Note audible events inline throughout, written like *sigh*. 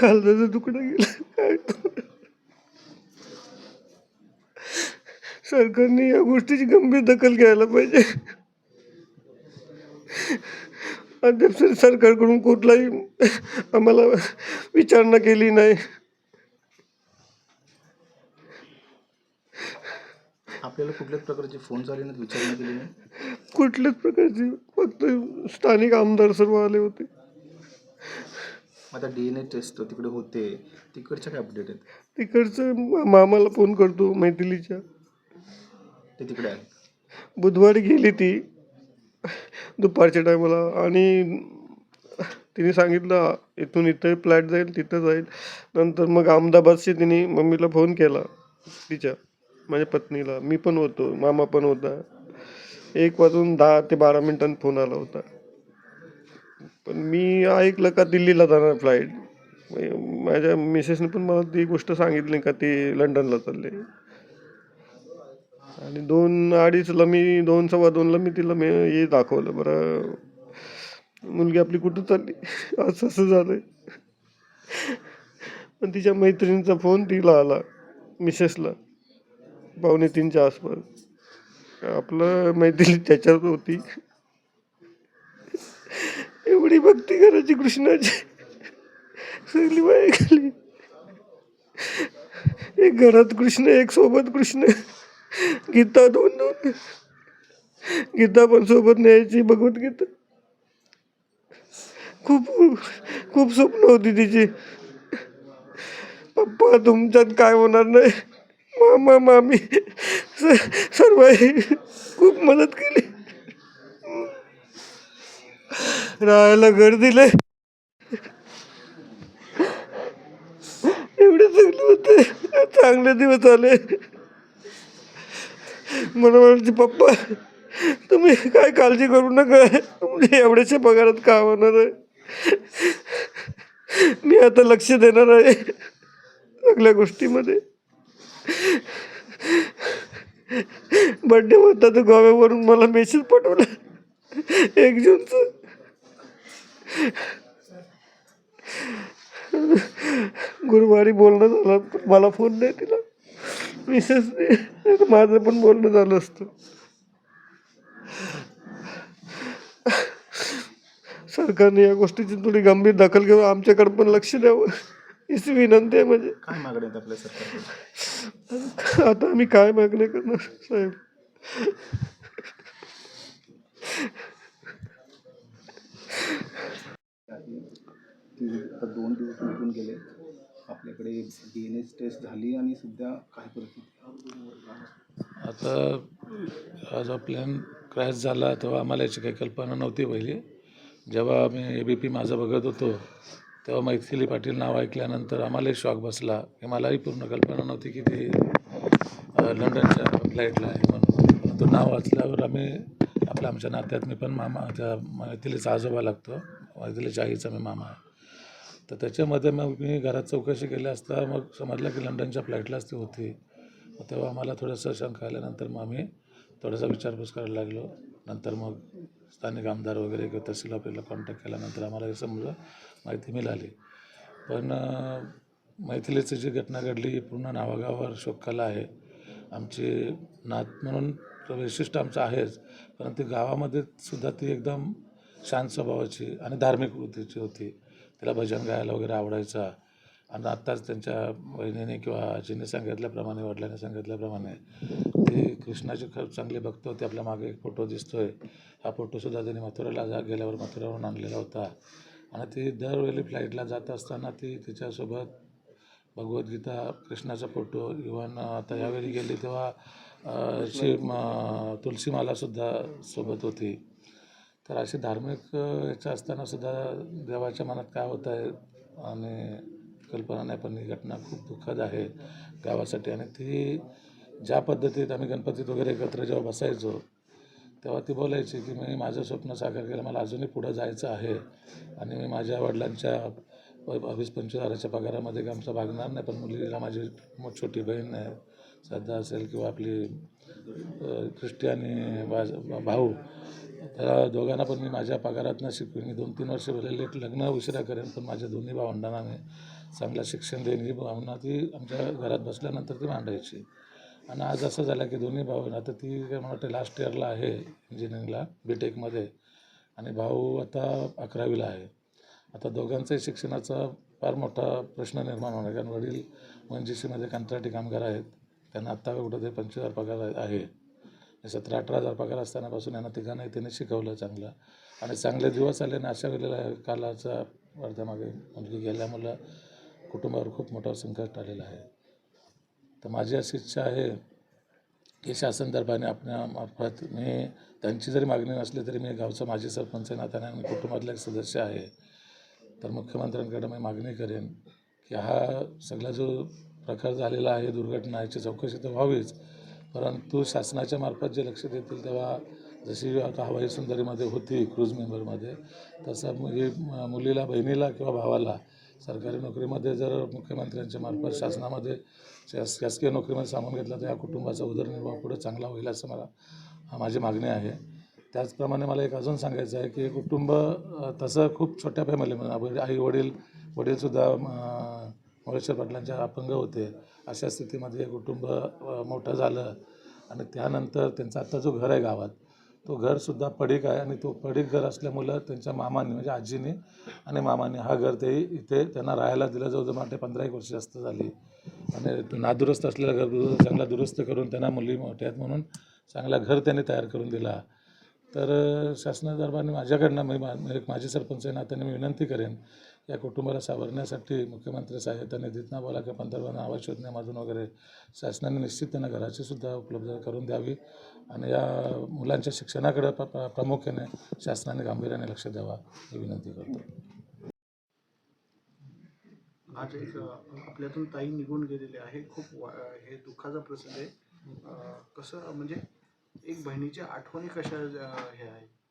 कालचा तुकडा गेला. काय सरकारने या गोष्टीची गंभीर दखल घ्यायला पाहिजे. अद्याप सर- सरकारकडून कुठलाही आम्हाला विचारणा केली नाही. आपल्याला कुठल्याच प्रकारचे फोन आले नाहीत विचारणा केली नाही. कुठल्याच प्रकारची फक्त स्थानिक आमदार सर्व आले होते. आता डी एन ए टेस्ट तिकडे होते. तिकडच्या काय अपडेट आहेत? तिकडचं मा- मामाला फोन करतो मैथिलीच्या. ते तिकडे आहेत. बुधवारी गेली ती. दुपारच्या टायमाला आणि तिने सांगितलं इथून इथं फ्लॅट जाईल तिथं जाईल. नंतर मग अहमदाबादशी तिने मम्मीला फोन केला तिच्या माझ्या पत्नीला. मी पण होतो मामा पण होता. एक वाजून दहा ते बारा मिनिटांनी फोन आला होता. पण मी ऐकलं का दिल्लीला जाणार फ्लाईट माझ्या मिसेसने पण मला ती गोष्ट सांगितली का ते लंडनला चालले. आणि दोन अडीचला मी दोन सव्वा दोनला मी तिला मी हे दाखवलं बरं. मुलगी आपली कुठं चालली? *laughs* असं असं झालं पण तिच्या मैत्रिणीचा फोन तिला आला मिसेसला पावणे तीनच्या आसपास. आपलं मैत्री त्याच्यात होती. एवढी भक्ती करायची कृष्णाची. सगळी बाई खाली. एक घरात कृष्ण एक सोबत कृष्ण. गीता दोन दोन. गीता पण सोबत न्यायची भगवद्गीता. खूप खूप स्वप्न होती तिची. पप्पा तुमच्यात काय होणार नाही? मामा मामी. स- सर्व खूप मदत केली. राहायला घर दिले एवढे चांगले होते चांगले दिवस आले. मला म्हणायचे पप्पा तुम्ही काय काळजी करू नका. म्हणजे एवढ्याशा पगारात का होणार आहे. मी आता लक्ष देणार आहे सगळ्या गोष्टीमध्ये. बड्डे होता तर गोव्यावरून मला मेसेज पाठवला. एक जूनचं. गुरुवारी बोलणं झालं. पण मला फोन नाही दिला. मिसेस नाही. माझं पण बोलणं झालं असतं. सरकारने या गोष्टीची थोडी गंभीर दखल घेऊन आमच्याकडे पण लक्ष द्यावं. हीच विनंती आहे म्हणजे काय मागण्या आहेत आपल्या सरकारकडे आता आम्ही काय मागणी करणार साहेब? की आता दोन दिवस निघून गेले. आपल्याकडे डी एन एस टेस्ट झाली आणि सध्या काय परिस्थिती आता हा जो प्लॅन क्रॅश झाला तेव्हा आम्हाला याची काही कल्पना नव्हती पहिली. जेव्हा आम्ही ए बी पी माझं बघत होतो तेव्हा मैथिली पाटील नाव ऐकल्यानंतर आम्हालाही शॉक बसला. की मलाही पूर्ण कल्पना नव्हती की ती लंडनच्या फ्लाईटला आहे म्हणून. तो नाव वाचल्यावर आम्ही आपल्या आमच्या नात्यात मी पण मामा त्या मैथिलीचा आजोबा लागतो. मैथिलीच्या आईचा मी मामा आहे. तर त्याच्यामध्ये मग मी घरात चौकशी केली असता मग समजलं की लंडनच्या फ्लाईटलाच ती होती. तेव्हा आम्हाला थोडंसं शंका आल्यानंतर मग आम्ही थोडासा विचारपूस करायला लागलो. नंतर मग स्थानिक आमदार वगैरे किंवा तहसील आपल्याला कॉन्टॅक्ट केल्यानंतर आम्हाला हे समजा माहिती मिळाली. पण मैथिलीची जी घटना घडली ही पूर्ण नावागावावर शोकाला आहे. आमची नात म्हणून वैशिष्ट्य आमचं आहेच. परंतु गावामध्ये सुद्धा ती एकदम शांत स्वभावाची आणि धार्मिक वृत्तीची होती. तिला भजन गायला वगैरे आवडायचा. आणि आत्ताच त्यांच्या बहिणीने किंवा आजीने सांगितल्याप्रमाणे वडिलांनी सांगितल्याप्रमाणे ती कृष्णाची खूप चांगली भक्त होते. आपल्या मागे एक फोटो दिसतोय. हा फोटोसुद्धा त्यांनी मथुराला जा गेल्यावर मथुरावरून आणलेला होता. आणि ती दरवेळी फ्लाईटला जात असताना ती तिच्यासोबत भगवद्गीता कृष्णाचा फोटो इव्हन आता यावेळी गेली तेव्हा शिव शी तुलसीमालासुद्धा सोबत होती. तर असे धार्मिक याच्या असतानासुद्धा देवाच्या मनात काय होत आहे आणि कल्पना नाही पण ही घटना खूप दुःखद आहे. गावासाठी आणि ती ज्या पद्धतीत आम्ही गणपतीत वगैरे एकत्र जेव्हा बसायचो तेव्हा ती बोलायची की मी माझं स्वप्न साकार केलं मला अजूनही पुढं जायचं आहे. आणि मी माझ्या वडिलांच्या व- वीस पंचवीस हजाराच्या पगारामध्ये काय आमचा भागणार नाही पण मुलीला माझी छोटी बहीण आहे श्रद्धा असेल किंवा आपली अ, आणि बाज भाऊ त्या दोघांना पण मी माझ्या पगारातनं शिकवीन. मी दोन तीन वर्ष भरलेले लग्न उशिरा करेन पण माझ्या दोन्ही भावंडांना मी चांगलं शिक्षण देण्याची भावना ती आमच्या घरात बसल्यानंतर ती मांडायची. आणि आज असं झालं की दोन्ही भाऊ आता ती काय मला वाटतं लास्ट इयरला आहे इंजिनिअरिंगला बी टेकमध्ये आणि भाऊ आता अकरावीला आहे. आता दोघांचाही शिक्षणाचा फार मोठा प्रश्न निर्माण होणार कारण वडील वन जी सीमध्ये कंत्राटी कामगार आहेत. त्यांना आत्ता कुठं ते पंचवीस हजार पगार आहे- सतरा अठरा हजार पगार असतानापासून यांना तिघांनाही त्यांनी शिकवलं चांगलं. आणि चांगले दिवस आले आणि अशा वेळेला कालाचा वर्ध्यामागे मुलगी गेल्यामुळं कुटुंबावर खूप मोठा संकट आलेला आहे. तर माझी अशी इच्छा आहे की शासन दरबाने आपल्या मार्फत मी त्यांची जरी मागणी नसली तरी मी गावचा माजी सरपंच आहे नात्याने आणि कुटुंबातला एक सदस्य आहे. तर मुख्यमंत्र्यांकडे मी मागणी करेन की हा सगळा जो प्रकार झालेला आहे दुर्घटना याची चौकशी तर व्हावीच परंतु शासनाच्या मार्फत जे लक्ष देतील तेव्हा जशी आता हवाई सुंदरीमध्ये होती क्रूज मेंबरमध्ये तसं मुली मुलीला बहिणीला किंवा भावाला सरकारी नोकरीमध्ये जर मुख्यमंत्र्यांच्या मार्फत शासनामध्ये शास शासकीय नोकरीमध्ये सामावून घेतलं तर या कुटुंबाचा उदरनिर्वाह पुढे चांगला होईल असं मला हा माझी मागणी आहे. त्याचप्रमाणे मला एक अजून सांगायचं आहे की कुटुंब तसं खूप छोट्या फॅमिलीमध्ये आई वडील वडीलसुद्धा मोरेश्वर पाटलांच्या अपंग होते. अशा स्थितीमध्ये कुटुंब मोठं झालं आणि त्यानंतर त्यांचं आत्ता जो घर आहे गावात तो घरसुद्धा पडीक आहे आणि तो पडीक घर असल्यामुळं त्यांच्या मामाने म्हणजे आजीने आणि मामाने हा घर ते इथे त्यांना राहायला दिलं. जवळजवळ वाटते पंधरा एक वर्ष जास्त झाली. आणि नादुरुस्त असलेलं घर चांगला दुरुस्त करून त्यांना मुली मोठ्या आहेत म्हणून चांगला घर त्यांनी तयार करून दिला. तर शासना दरबारने माझ्याकडनं मी मा- म्हणजे एक माजी सरपंच आहे नात्याने मी विनंती करेन या कुटुंबाला सावरण्यासाठी मुख्यमंत्री सहाय्यता निधीतनं बोला किंवा पंतप्रधान आवास योजनेमधून वगैरे शासनाने निश्चित त्यांना घराची सुद्धा उपलब्ध करून द्यावी. आणि या मुलांच्या शिक्षणाकडे प- प्रामुख्याने शासनाने गांभीर्याने लक्ष द्यावा ही विनंती करतो. आज एक आपल्यातून ताई निघून गेलेली आहे. खूप वा- हे दुःखाचा प्रसंग आहे. कसं म्हणजे एक बहिणीच्या आठवणी कशा हे आहे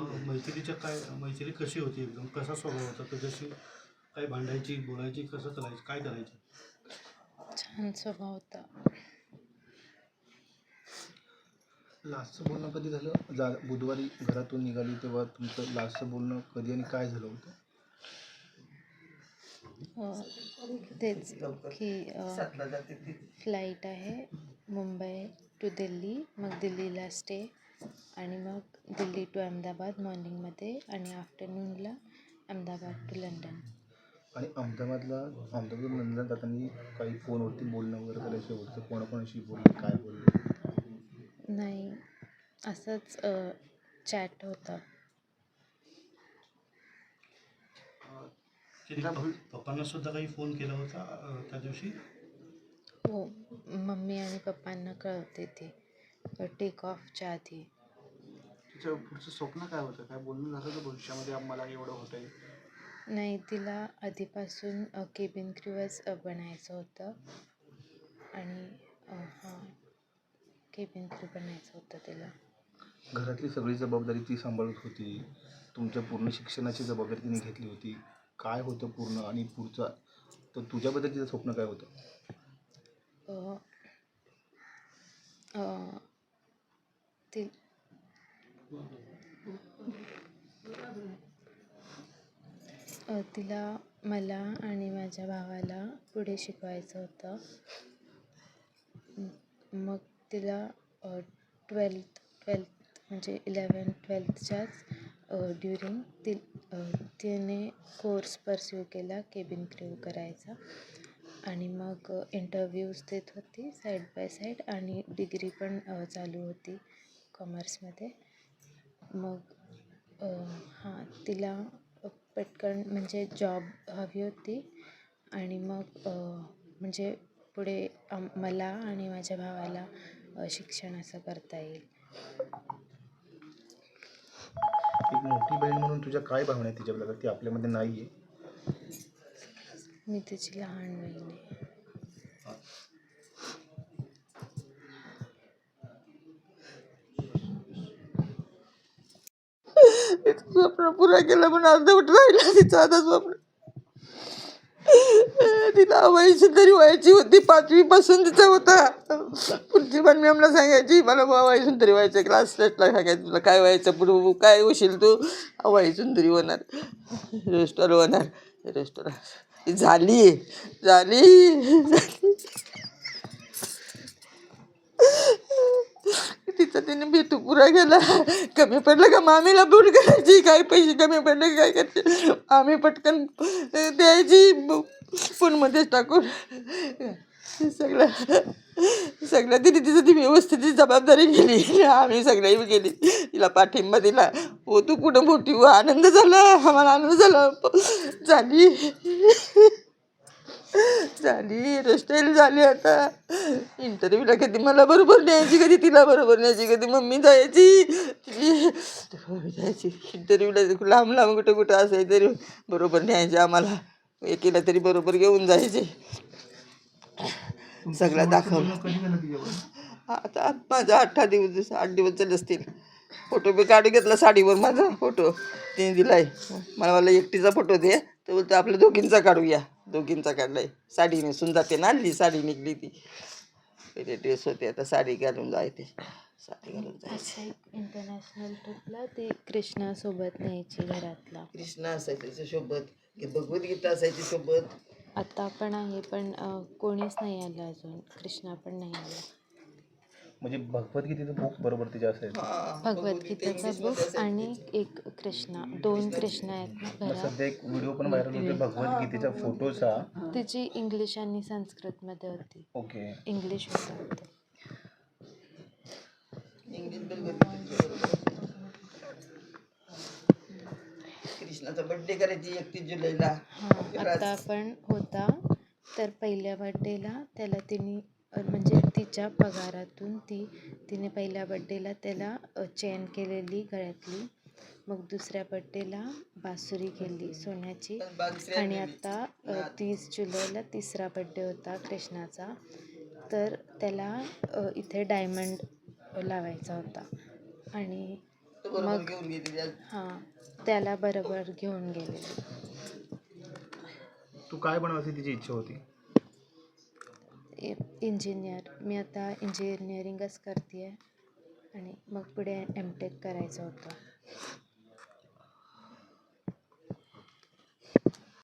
मैत्रीच्या काय मैत्री कशी होती एकदम? कसा स्वभाव होता? तुझ्याशी काय भांडायची बोलायची कसं करायची काय करायची? छान स्वभाव होता. लास्टचं बोलणं कधी झालं? जा बुधवारी घरातून निघाली तेव्हा तुमचं लास्टचं बोलणं कधी आणि काय झालं होतं? तेच की फ्लाईट आहे मुंबई टू दिल्ली. मग दिल्लीला स्टे आणि मग दिल्ली टू अहमदाबाद मॉर्निंगमध्ये आणि आफ्टरनूनला अहमदाबाद टू लंडन. आणि अहमदाबादला अहमदाबाद नंतर जाताना काही फोनवरती बोलणं वगैरे करायचं होतं कोणाकोणाशी बोलले काय बोलले नाही असंच चॅट होता. पप्पांना सुद्धा काही फोन केला होता त्या दिवशी? हो मम्मी आणि पप्पांना कळवते ते. टेक ऑफच्या आधी. तिचं पुढचं स्वप्न काय होतं? काय बोलणं झालं तर भविष्यामध्ये? मला एवढं होतं आहे नाही तिला आधीपासून केबिन क्रूवच बनायचं होतं. आणि हां केबिन क्रू बनायचं होतं तिला. घरातली सगळी जबाबदारी ती सांभाळत होती. तुमच्या पूर्ण शिक्षणाची जबाबदारी तिने घेतली होती. काय होतं पूर्ण आणि पुढचा? तर तुझ्याबद्दल तिचं स्वप्न काय होतं? अ, अ, ती तिला मला आणि माझ्या भावाला पुढे शिकवायचं होतं. मग तिला ट्वेल्थ ट्वेल्थ म्हणजे इलेवन ट्वेल्थच्याच ड्युरिंग ती तिने कोर्स परस्यू केला केबिन क्रू करायचा. आणि मग इंटरव्ह्यूज देत होती साईड बाय साईड आणि डिग्री पण चालू होती. कॉमर्समध्ये मग हां तिला पटकन म्हणजे जॉब हवी होती. आणि मग म्हणजे पुढे आम मला आणि माझ्या भावाला शिक्षण असं करता येईल. एक मोठी बहीण म्हणून तुझ्या काय भावना आहे तिच्याबद्दल? ती आपल्यामध्ये नाही आहे मी तिची लहान बहीण आहे. स्वप्न पुरा केलं पण अर्धवट राहिला तिचं आता स्वप्न. तिला हवायची तरी व्हायची होती पाचवी पासून तिचा होता. पुढची पण मी आम्हाला सांगायची मला हवाई सुंदरी व्हायचं क्लास टेस्टला सांगायचं तुला काय व्हायचं पुढे काय होशील तू? हवाई सुंदरी होणार. रेस्टॉर होणार. रेस्टॉर झाली. झाली. पद्धतीने तिचा पुरा गेला कमी पडलं का मामीला बोल करायची काही पैसे कमी पडले काय करायचे? आम्ही पटकन द्यायची. फोनमध्येच टाकून. सगळं सगळं तिने तिचं ती व्यवस्थित जबाबदारी केली आम्ही सगळ्याही केली तिला पाठिंबा दिला. हो तू कुठं मोठी? हो आनंद झाला. आम्हाला आनंद झाला. झाली. झाली रस्टाईल झाली आता. इंटरव्ह्यूला कधी मला बरोबर न्यायची कधी तिला बरोबर न्यायची कधी मम्मी जायची. तिची मम्मी जायची. इंटरव्ह्यूला लांब लांब कुठं कुठं असायचं तरी बरोबर न्यायचे आम्हाला. एकीला तरी बरोबर घेऊन जायचे. सगळ्या दाखवलं. आता माझा अठरा दिवस आठ दिवस झाले असतील. फोटो बी काढून घेतला साडीवर माझा फोटो. तिने दिलाय. मला मला एकटीचा फोटो दे. तर बोलतो आपल्या दोघींचा काढूया. दोघींचा काढलाय. साडी नेसून जाते ना हल्ली साडी निघली ती. पहिले ड्रेस होते आता साडी घालून जायते साडी घालून जायचे. इंटरनॅशनल ट्रिपला ती कृष्णासोबत न्यायची घरातला? कृष्णा असायचं सोबत भगवद्गीता असायची सोबत. आता पण आहे पण अं, कोणीच नाही आलं अजून. कृष्णा पण नाही आला. म्हणजे भगवद्गीतेचं बुक बरोबर तिच्या असायचं हा, भगवद्गीतेचा बुक आणि एक कृष्णा दोन कृष्णा आहेत ना मग घरात. सध्या एक व्हिडिओ पण व्हायरल होते भगवद्गीतेच्या फोटोचा तिची इंग्लिश आणि संस्कृतमध्ये होती. ओके. इंग्लिश होतं. कृष्णाचा बर्थडे करायची एकतीस जुलैला. हां आता पण होता तर पहिल्या बड्डेला त्याला तिने म्हणजे तिच्या पगारातून ती तिने पहिल्या बड्डेला त्याला चेन केलेली गळ्यातली. मग दुसऱ्या बड्डेला बासुरी केली सोन्याची. आणि आता तीस जुलैला तिसरा बड्डे होता कृष्णाचा. तर त्याला इथे डायमंड लावायचा होता. आणि गेली हां त्याला बरोबर घेऊन गेले तू काय बनवायची तिची इच्छा होती? इंजिनियर. मी आता इंजिनिअरिंगच करते आहे आणि मग पुढे एम टेक करायचं होतं.